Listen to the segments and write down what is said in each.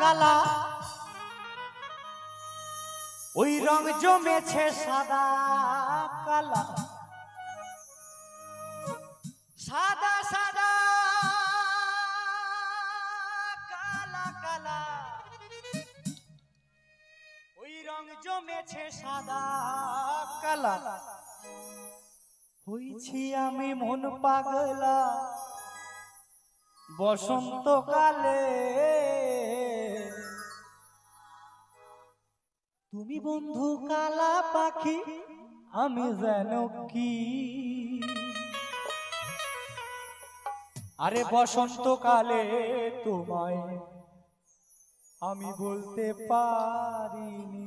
কালা। ওই রং জমেছে সাদা কালা। সাদা সাদা কালা কালা। ওই রং জমেছে সাদা কালা। হইছি আমি মন পাগলা। বসন্তকালে তুমি বন্ধু কালা পাখি আমি যেন কি? আরে বসন্তকালে তোমায় আমি বলতে পারিনি।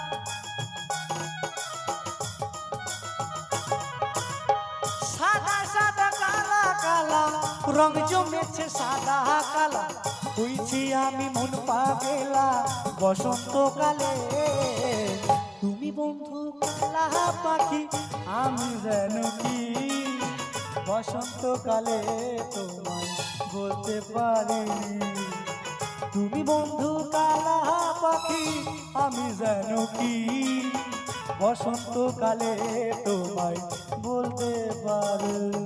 রং জমেছে সাদা কালা। হইছি আমি মন পাগেলা, বসন্তকালে। তুমি বন্ধু কালা পাখি, আমি যেন কি? বসন্তকালে তোমায় বলতে পারিনি। তুমি বন্ধু কালা পাখি, আমি যেন কি? বসন্তকালে তোমায় বলতে পারি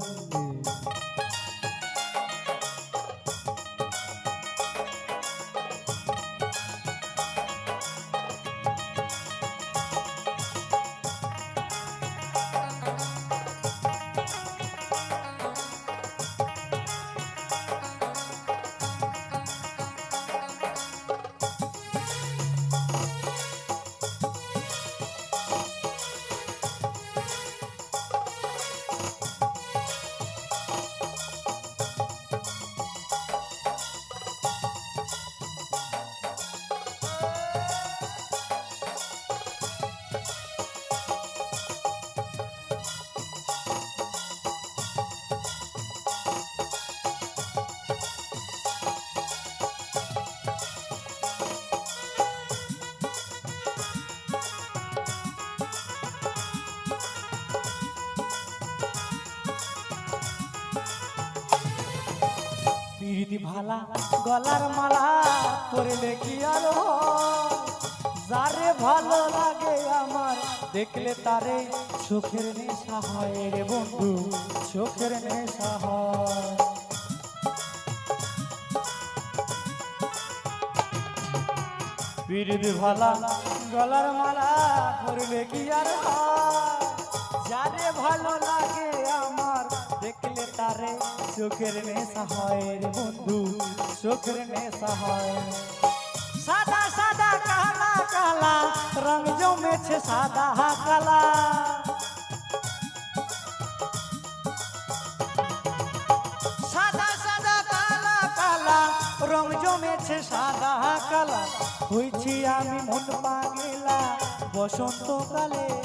পিরিতি ভালা, গলার মালা পরলে কি আলো যারে ভালো লাগে আমার, দেখলে তারে চোখের নেশা হয় রে বন্ধু, চোখের নেশা হয় পিরিতি ভালা, গলার মালা পরলে কি আর? যারে ভালো লাগে চোখের নেশা হয় রে বন্ধু, চোখের নেশা হয়। সাদা সাদা, কালা কালা, রং জমেছে সাদা, কালা। সাদা সাদা, কালা কালা, রং জমেছে সাদা, কালা। হয়েছি আমি মন পাগেলা, বসন্তকালে